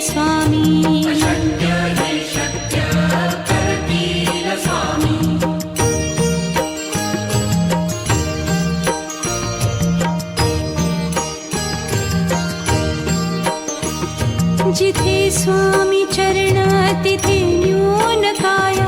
स्वामी। जिथे स्वामी चरण तिथे न्यून काया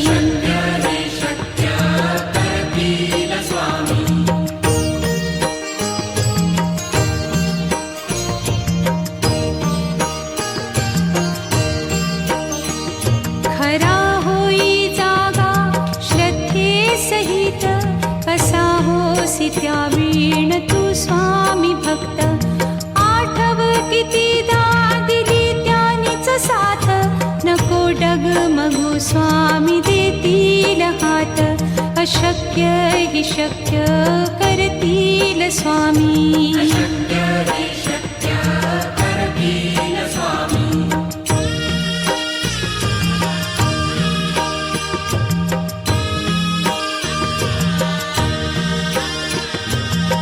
अशक्य हि शक्य करतील स्वामी।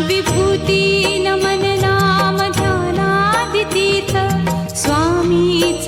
विभूती नमन नाम ध्यानादितीत स्वामीच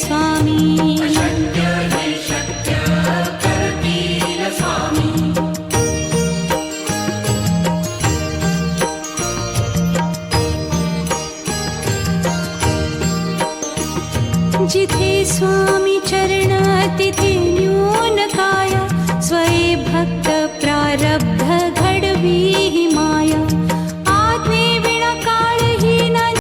स्वामी। जिथे स्वामी चरण तिथे न्यून का